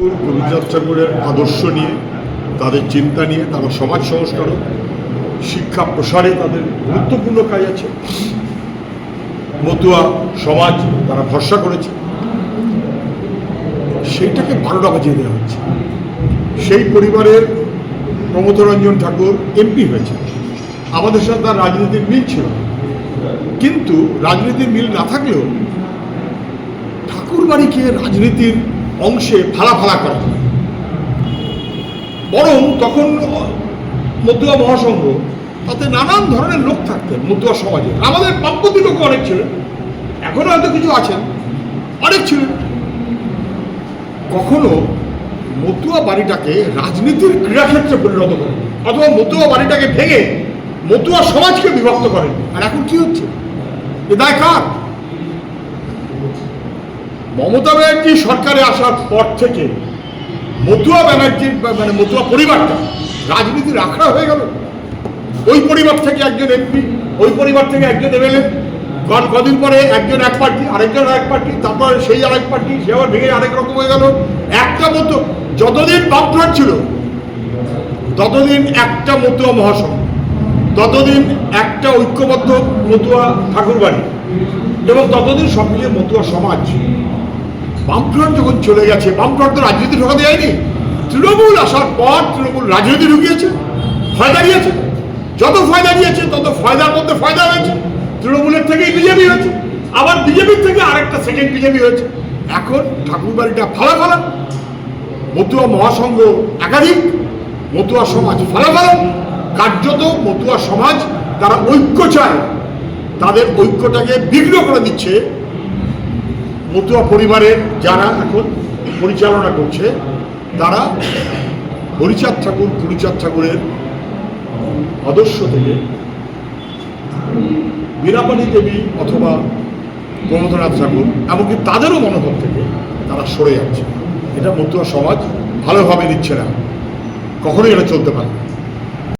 রবীন্দ্রনাথ ঠাকুরের আদর্শ নিয়ে, তাদের চিন্তা নিয়ে, তারা সমাজ সংস্কারক, শিক্ষা প্রসারে তাদের গুরুত্বপূর্ণ কাজ আছে। মতুয়া সমাজ তারা ভরসা করেছে। সেইটাকে বারোটা বাজিয়ে দেওয়া হচ্ছে। সেই পরিবারের প্রমথরঞ্জন ঠাকুর এমপি হয়েছে। আমাদের সাথে তার রাজনীতির মিল ছিল। কিন্তু রাজনীতির মিল না থাকলেও ঠাকুর বাড়িকে রাজনীতির অংশে ফালা করা বরং তখন মতুয়া মহাসংঘ তাতে নানান ধরনের লোক থাকতেন মতুয়া সমাজে। আমাদের বামপন্থী লোক অনেক ছিলেন। এখনও হয়তো কিছু আছেন, অনেক ছিলেন। কখনো মতুয়া বাড়িটাকে রাজনীতির ক্রীড়াক্ষেত্রে পরিণত করেন, অথবা মতুয়া বাড়িটাকে ভেঙে মতুয়া সমাজকে বিভক্ত করেন। আর এখন কি হচ্ছে? এ দায় কার? মমতা ব্যানার্জি সরকারে আসার পর থেকে মতুয়া ব্যানার্জির মানে মতুয়া পরিবারটা রাজনীতির আখড়া হয়ে গেল। ওই পরিবার থেকে একজন এমপি, ওই পরিবার থেকে একজন এমএলএ কদিন পরে একজন এক পার্টি, আরেকজন এক পার্টি, তারপর সেই আরেক পার্টি, সে আবার ভেঙে আরেক রকম হয়ে গেল। একটা মতো, যতদিন বামফ্রন্ট ছিল, ততদিন একটা মতুয়া মহাসংঘ ততদিন একটা ঐক্যবদ্ধ মতুয়া ঠাকুরবাড়ি, এবং ততদিন সব মিলিয়ে মতুয়া সমাজ। বামফ্রন্ট যখন চলে গেছে, বামফ্রন্ট তো রাজনীতি ঢোকাতে যায়নি তৃণমূল আসার পর তৃণমূল রাজনীতি ঢুকিয়েছে, ফয়দা দিয়েছে যত ফয়দা দিয়েছে তত ফয়দার মধ্যে ফয়দা হয়েছে। তৃণমূলের থেকেই বিজেপি হয়েছে। আবার বিজেপির থেকে আরেকটা সেকেন্ড বিজেপি হয়েছে। এখন ঠাকুরবাড়িটা ফালা ফালা মতুয়া মহাসংঘ একাধিক, মতুয়া সমাজ ফালাফালা। কার্যত মতুয়া সমাজ, তারা ঐক্য চায়। তাদের ঐক্যটাকে বিঘ্ন করে দিচ্ছে মতুয়া পরিবারের যারা এখন পরিচালনা করছে, তারা হরিচাঁদ ঠাকুর, গুরুচাঁদ ঠাকুরের আদর্শ থেকে বীরাপানি দেবী অথবা প্রমোদনাথ ঠাকুর এমনকি তাদেরও মনোভাব থেকে তারা সরে যাচ্ছে এটা মতুয়া সমাজ ভালোভাবে নিচ্ছে না কখনোই এটা চলতে পারে না।